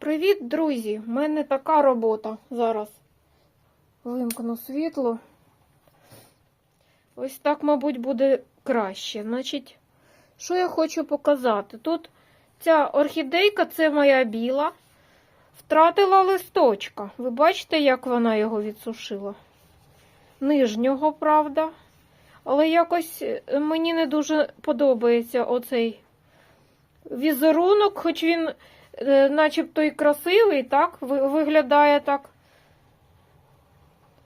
Привіт, друзі! У мене така робота зараз. Вимкну світло. Ось так, мабуть, буде краще. Значить, що я хочу показати? Тут ця орхідейка, це моя біла, втратила листочка. Ви бачите, як вона його відсушила? Нижнього, правда. Але якось е, мені не дуже подобається оцей візерунок, хоч він начебто і красивий, так, виглядає так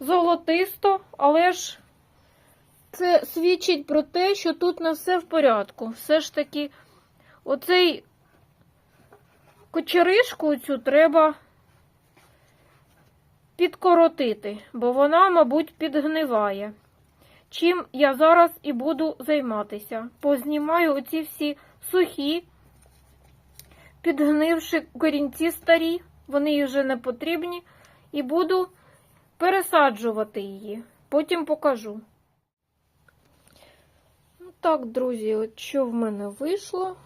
золотисто, але ж це свідчить про те, що тут не все в порядку. Все ж таки, оцей кочеришку цю треба підкоротити, бо вона, мабуть, підгниває. Чим я зараз і буду займатися. Познімаю оці всі сухі, підгнивши корінці старі, вони їй вже не потрібні, і буду пересаджувати її. Потім покажу. Ну так, друзі, от що в мене вийшло.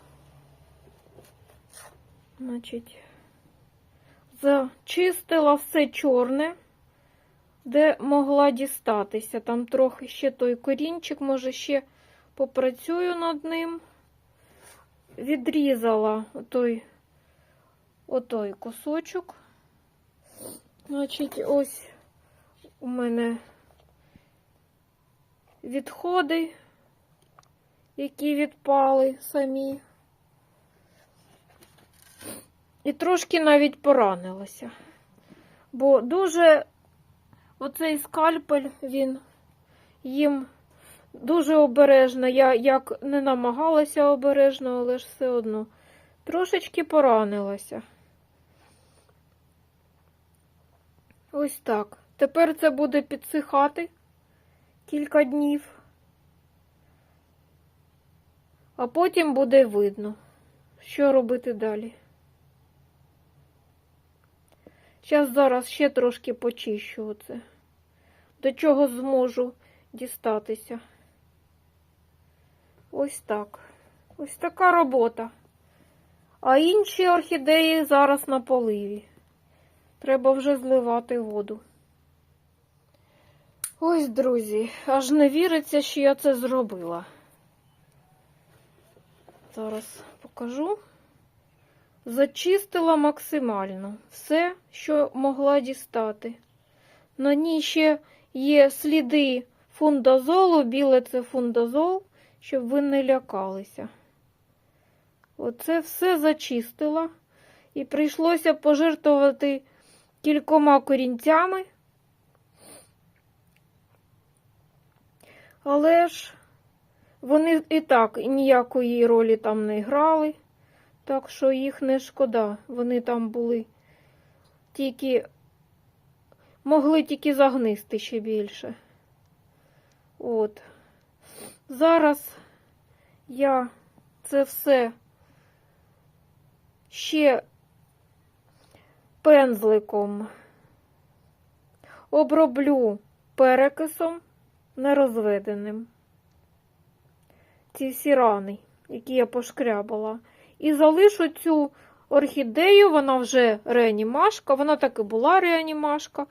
Значить, зачистила все чорне, де могла дістатися. Там трохи ще той корінчик, може, ще попрацюю над ним. Відрізала отой, отой кусочок. Значить, ось у мене відходи, які відпали самі. І трошки навіть поранилася. Бо дуже оцей скальпель, він їм дуже обережно. Я як не намагалася обережно, але ж все одно трошечки поранилася. Ось так. Тепер це буде підсихати кілька днів, а потім буде видно, що робити далі. Зараз зараз ще трошки почищу оце, до чого зможу дістатися. Ось так. Ось така робота. А інші орхідеї зараз на поливі. Треба вже зливати воду. Ось, друзі, аж не віриться, що я це зробила. Зараз покажу. Зачистила максимально все, що могла дістати. На ній ще є сліди фундазолу, біле це фундазол, щоб ви не лякалися. Оце все зачистила. І прийшлося пожертвувати кількома корінцями. Але ж вони і так ніякої ролі там не грали, так що їх не шкода. Вони там були тільки могли тільки загнисти ще більше. От. Зараз я це все ще пензликом оброблю перекисом нерозведеним. Ці всі рани, які я пошкрябала. І залишу цю орхідею, вона вже реанімашка, вона так і була реанімашка.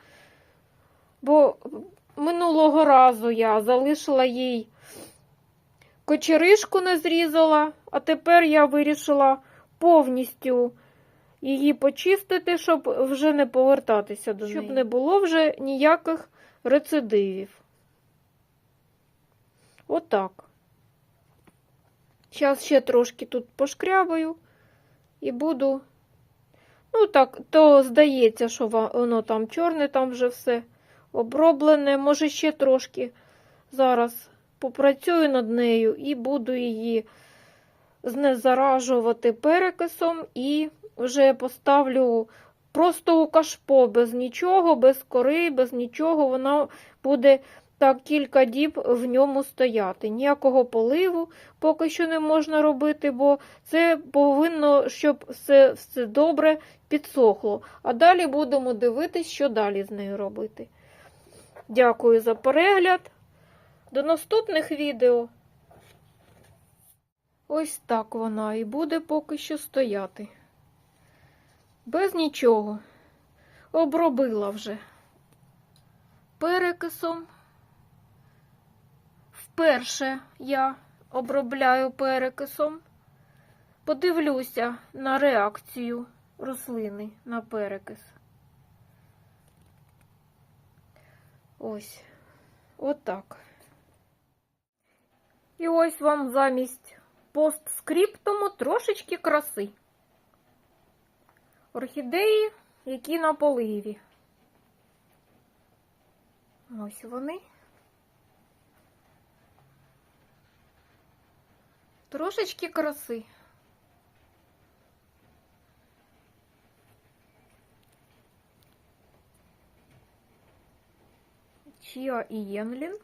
Бо минулого разу я залишила їй кочеришку не зрізала, а тепер я вирішила повністю її почистити, щоб вже не повертатися до неї. Щоб не було вже ніяких рецидивів. Отак. Зараз ще трошки тут пошкрябаю і буду. Ну, так, то здається, що воно там чорне, там вже все оброблене. Може, ще трошки зараз попрацюю над нею і буду її знезаражувати перекисом і вже поставлю просто у кашпо, без нічого, без кори, без нічого. Вона буде так кілька діб в ньому стояти. Ніякого поливу поки що не можна робити, бо це повинно, щоб все, все добре підсохло. А далі будемо дивитись, що далі з нею робити. Дякую за перегляд. До наступних відео. Ось так вона і буде поки що стояти. Без нічого. Обробила вже перекисом. Вперше я обробляю перекисом. Подивлюся на реакцію рослини на перекис. Ось, отак. І ось вам замість постскриптуму трошечки краси. Орхідеї, які на поливі. Ось вони. Трошечки краси. Чіа і Єнлін.